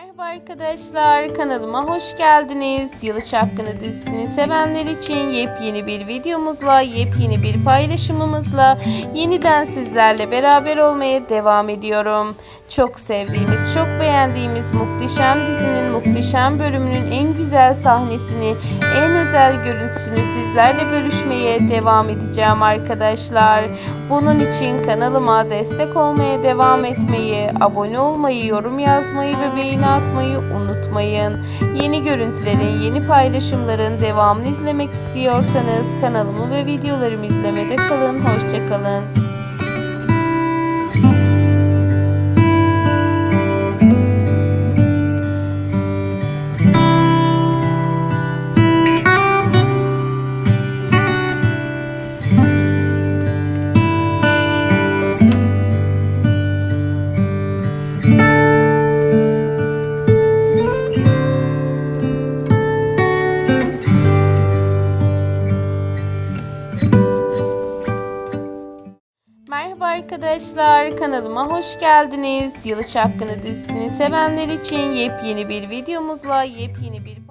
Merhaba arkadaşlar, kanalıma hoş geldiniz. Yalı Çapkını dizisini sevenler için yepyeni bir videomuzla, yepyeni bir paylaşımımızla yeniden sizlerle beraber olmaya devam ediyorum. Çok sevdiğimiz, çok beğendiğimiz muhteşem dizinin muhteşem bölümünün en güzel sahnesini, en özel görüntüsünü sizlerle bölüşmeye devam edeceğim arkadaşlar. Bunun için kanalıma destek olmaya devam etmeyi, abone olmayı, yorum yazmayı ve beğeni atmayı unutmayın. Yeni görüntülerin, yeni paylaşımların devamını izlemek istiyorsanız kanalımı ve videolarımı izlemede kalın. Hoşçakalın. Merhaba arkadaşlar, kanalıma hoş geldiniz. Yalı Çapkını dizisini sevenler için yepyeni bir videomuzla, yepyeni bir